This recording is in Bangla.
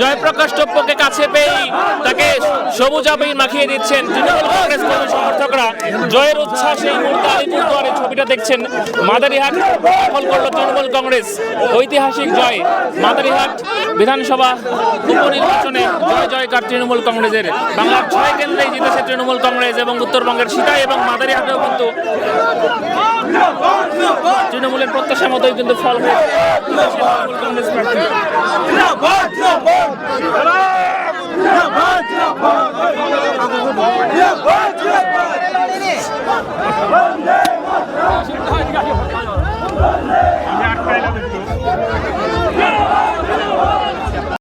জয়প্রকাশ টপ্পকে কাছে পেয়ে তাকে সবুজ আবির মাখিয়ে দিচ্ছেন তৃণমূল কংগ্রেস কর্মী সমর্থকরা। জয়ের উচ্ছ্বাস এই মুহূর্তে ছবিটা দেখছেন মাদারিহাট দখল করল তৃণমূল কংগ্রেস ঐতিহাসিক জয় মাদারিহাট বিধানসভা উপনির্বাচনে জয় জয়কার তৃণমূল কংগ্রেসের বাংলার ছয় কেন্দ্রেই জিতেছে তৃণমূল কংগ্রেস এবং উত্তরবঙ্গের সীতা এবং মাদারিহাটেও কিন্তু তৃণমূলের প্রত্যাশা মতোই কিন্তু ফল হয়েছে তৃণমূল কংগ্রেস প্রার্থী